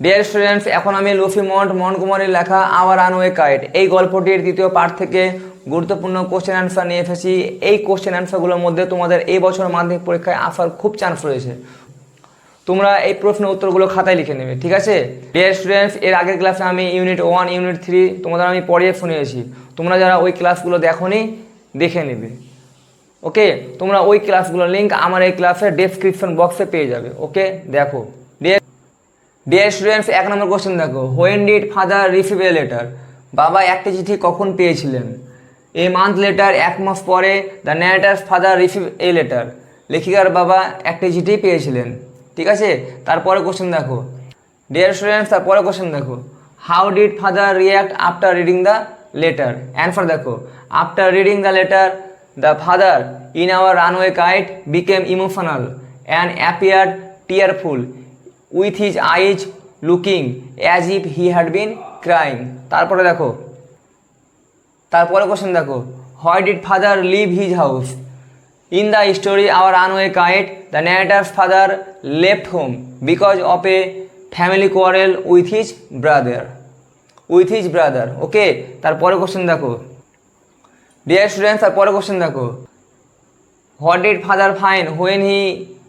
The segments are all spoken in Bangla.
ডিয়ার স্টুডেন্টস এখন আমি লুফি মন্ট মন্টকুমারির লেখা আওয়ার আনওয়ে কাইট এই গল্পটির দ্বিতীয় পার্ট থেকে গুরুত্বপূর্ণ কোশ্চেন অ্যান্সার নিয়ে এসেছি। এই কোশ্চেন অ্যান্সারগুলোর মধ্যে তোমাদের এই বছর মাধ্যমিক পরীক্ষায় আসার খুব চান্স রয়েছে। তোমরা এই প্রশ্নের উত্তরগুলো খাতায় লিখে নেবে, ঠিক আছে? ডিয়ার স্টুডেন্টস এর আগের ক্লাসে আমি ইউনিট ওয়ান ইউনিট থ্রি তোমাদের আমি পড়িয়ে শুনিয়েছি। তোমরা যারা ওই ক্লাসগুলো দেখোনি, দেখে নেবে। ওকে তোমরা ওই ক্লাসগুলোর লিঙ্ক আমার এই ক্লাসের ডেসক্রিপশন বক্সে পেয়ে যাবে। ওকে দেখো। ডিয়ার স্টুডেন্টস এক নম্বর কোশ্চেন দেখো। When did father receive a letter বাবা একটা চিঠি কখন পেয়েছিলেন? এ মান্থ লেটার এক মাস পরে the narrator's father receive a letter লেখিকার বাবা একটা চিঠি পেয়েছিলেন। ঠিক আছে? তারপরে কোশ্চেন দেখো। ডিয়ার স্টুডেন্টস তারপরে কোশ্চেন দেখো। How did father react after reading the letter answer দেখো। After reading the letter the father in our runaway kite became emotional and appeared tearful with his eyes looking as if he had been crying তারপরে দেখো, তারপরে কোশ্চেন দেখো why did father leave his house in the story our runaway kite the narrator's father left home because of a family quarrel with his brother with his brother okay তারপরে কোশ্চেন দেখো ডিয়ার স্টুডেন্টস তারপরে কোশ্চেন দেখো what did father find when he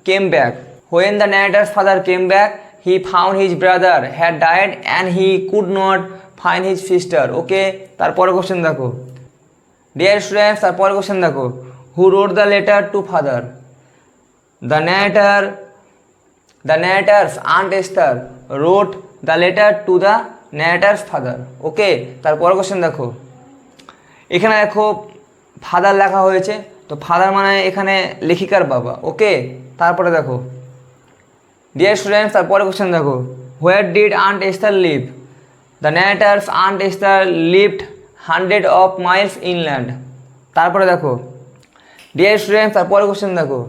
came back when the narrator's father came back he found his brother had died and he could not find his sister okay তারপরে কোশ্চেন দেখো। ডিয়ার স্টুডেন্টস তারপরে কোশ্চেন দেখো। Who wrote the letter to father the narrator the narrator's aunt Esther wrote the letter to the narrator's father okay তারপরে কোশ্চেন দেখো। এখানে দেখো ফাদার লেখা হয়েছে। তো ফাদার মানে এখানে লেখিকার বাবা। ওকে তারপরে দেখো। ডিয়ার স্টুডেন্টস তারপরে কোশ্চেন দেখো। Where did aunt Esther live the narrator's aunt Esther lived hundred of miles inland তারপরে দেখো। ডিয়ার স্টুডেন্টস তারপরে কোশ্চেন দেখো।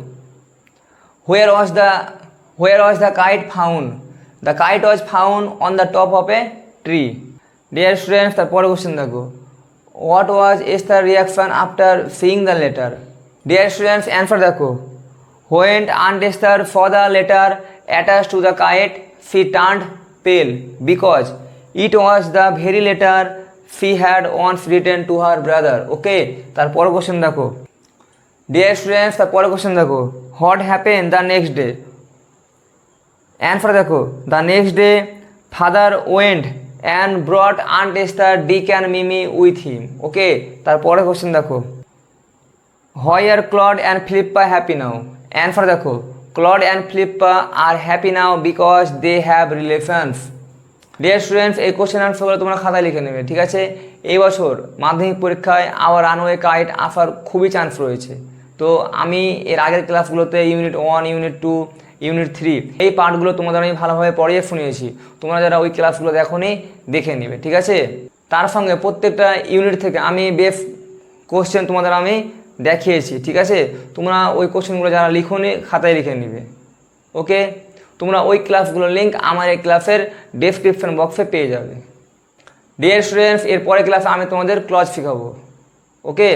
Where was the where was the kite found the kite was found on the top of a tree dear students তারপরে কোশ্চেন দেখো। What was Esther reaction after seeing the letter dear students answer দেখো। When aunt Esther for the letter attach to the kite she turned pale because it was the very letter she had once written to her brother okay তারপর কোশ্চেন দেখো। ডিয়ার স্টুডেন্টস তারপরে কোশ্চেন দেখো। What happen the next day answer দেখো। The next day father went and brought aunt Esther D can Mimi with him okay তারপরে কোশ্চেন দেখো। Why are Claude and Flippa happy now answer দেখো। Claude and Flippa are happy now because they have relations dear students এই কোশ্চেন আনসারগুলো তোমরা খাতায় লিখে নেবে, ঠিক আছে? এই বছর মাধ্যমিক পরীক্ষায় আওয়ার রানওয়ে কাইট আসার খুবই চান্স রয়েছে। তো আমি এর আগের ক্লাসগুলোতে unit one unit two unit three এই পার্টগুলো তোমাদের আমি ভালোভাবে পড়িয়ে শুনিয়েছি। তোমরা যারা ওই ক্লাসগুলো দেখোনি, দেখে নেবে, ঠিক আছে? তার সঙ্গে প্রত্যেকটা ইউনিট থেকে আমি বেশ কোশ্চেন তোমাদের আমি দেখিয়েছি, ঠিক আছে? তোমরা ওই কোশ্চেনগুলো যারা লিখো লিখোনি, খাতায় লিখে নিবে। ওকে? তোমরা ওই ক্লাসগুলোর লিঙ্ক আমার এই ক্লাসের ডেসক্রিপশন বক্সে পেয়ে যাবে। ডিয়ার স্টুডেন্টস এর পরের ক্লাসে আমি তোমাদের ক্লজ শেখাবো। ওকে?